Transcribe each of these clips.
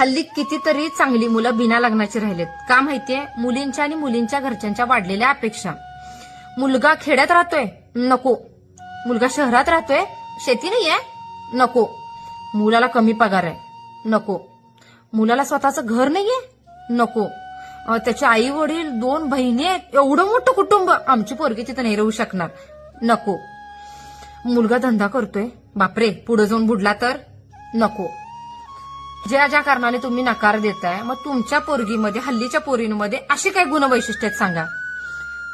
हल्ली कितीतरी चांगली मुलं बिना लग्नाची राहिलेत. का माहितीये? मुलींच्या आणि मुलींच्या घरच्यांच्या वाढलेल्या अपेक्षा. मुलगा खेड्यात राहतोय? नको. मुलगा शहरात राहतोय? शेती नाहीये? नको. मुलाला कमी पगार आहे? नको. मुलाला स्वतःचं घर नाहीये? नको. त्याचे आई वडील दोन बहिणी आहेत. एवढं मोठं कुटुंब आमची पोरगी तिथं नाही राहू शकणार. नको. मुलगा धंदा करतोय. बापरे पुढे जाऊन बुडला तर? नको. ज्या ज्या कारणाने तुम्ही नकार देताय मग तुमच्या पोरगीमध्ये हल्लीच्या पोरींमध्ये अशी काय गुणवैशिष्ट्य आहेत सांगा.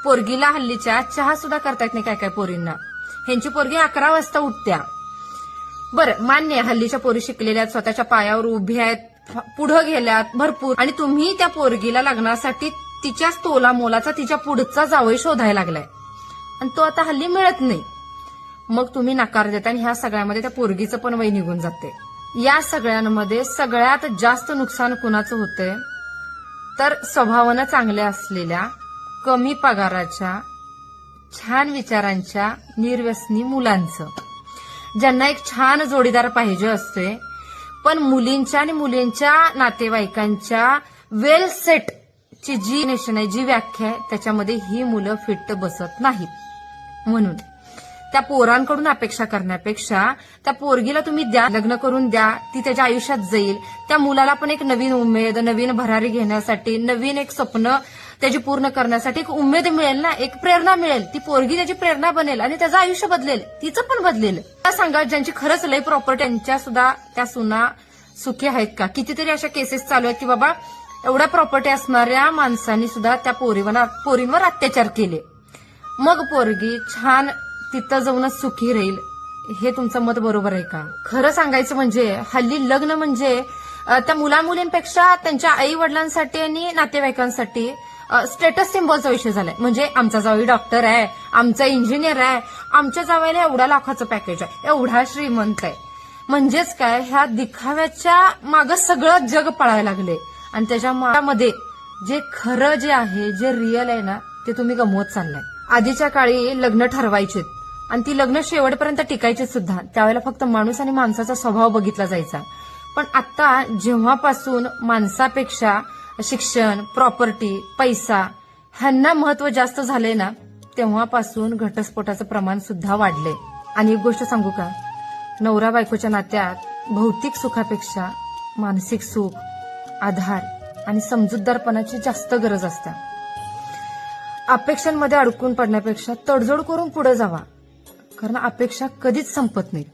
पोरगीला हल्लीच्या चहा सुद्धा करता येत नाही काय काय पोरींना. ह्यांची पोरगी अकरा वाजता उठत्या. बरं मान्य हल्लीच्या पोरी शिकलेल्या आहेत, स्वतःच्या पायावर उभी आहेत पुढं गेल्यात भरपूर. आणि तुम्ही त्या पोरगीला लग्नासाठी तिच्याच तोला मोलाचा तिच्या पुढचा जावई शोधायला लागलाय. आणि तो आता हल्ली मिळत नाही. मग तुम्ही नकार देता आणि ह्या सगळ्यामध्ये त्या पोरगीचं पण वय निघून जाते या सगळ्यांमध्ये सगळ्यात जास्त नुकसान कुणाचं होतंय? तर स्वभावानं चांगल्या असलेल्या कमी पगाराच्या छान विचारांच्या निर्व्यसनी मुलांचं. ज्यांना एक छान जोडीदार पाहिजे असते पण मुलींच्या आणि मुलींच्या नातेवाईकांच्या वेल सेट ची जी नेशन आहे जी व्याख्या आहे त्याच्यामध्ये ही मुलं फिट बसत नाहीत. म्हणून त्या पोरांकडून अपेक्षा करण्यापेक्षा त्या पोरगीला तुम्ही द्या लग्न करून द्या ती त्याच्या आयुष्यात जाईल. त्या मुलाला पण एक नवीन उमेद नवीन भरारी घेण्यासाठी नवीन एक स्वप्न त्याची पूर्ण करण्यासाठी एक उमेद मिळेल ना एक प्रेरणा मिळेल. ती पोरगी त्याची प्रेरणा बनेल आणि त्याचं आयुष्य बदलेल. तिचं पण बदलेल. त्या सांगा ज्यांची खरंच लय प्रॉपर्टी त्यांच्या सुद्धा त्या सुना सुखी आहेत का? कितीतरी अशा केसेस चालू आहेत की बाबा एवढ्या प्रॉपर्टी असणाऱ्या माणसांनी सुद्धा त्या पोरीवर पोरींवर अत्याचार केले. मग पोरगी छान तिथं जाऊनच सुखी राहील. हे तुमचं मत बरोबर आहे का? खरं सांगायचं म्हणजे हल्ली लग्न म्हणजे त्या मुला मुलींपेक्षा त्यांच्या आई वडिलांसाठी आणि नातेवाईकांसाठी स्टेटस सिम्बॉलचा विषय झालाय. म्हणजे आमचा जावई डॉक्टर आहे आमचा इंजिनियर आहे आमच्या जावयाला एवढा लाखाचं पॅकेज आहे. एवढा श्रीमंत आहे. म्हणजेच काय ह्या दिखाव्याच्या मागं सगळं जग पळायला लागले. आणि त्याच्या मध्ये जे खरं जे आहे जे रिअल आहे ना ते तुम्ही गमवत चाललाय. आधीच्या काळी लग्न ठरवायचे. आणि ती लग्न शेवटपर्यंत टिकायची सुद्धा. त्यावेळेला फक्त माणूस आणि माणसाचा स्वभाव बघितला जायचा. पण आता जेव्हापासून माणसापेक्षा शिक्षण प्रॉपर्टी पैसा ह्यांना महत्त्व जास्त झाले ना तेव्हापासून घटस्फोटाचं प्रमाण सुद्धा वाढले आणि एक गोष्ट सांगू का? नवरा बायकोच्या नात्यात भौतिक सुखापेक्षा मानसिक सुख आधार आणि समजूतदारपणाची जास्त गरज असते. अपेक्षांमध्ये अडकून पडण्यापेक्षा तडजोड करून पुढे जावा. कारण अपेक्षा कधीच संपत नाही.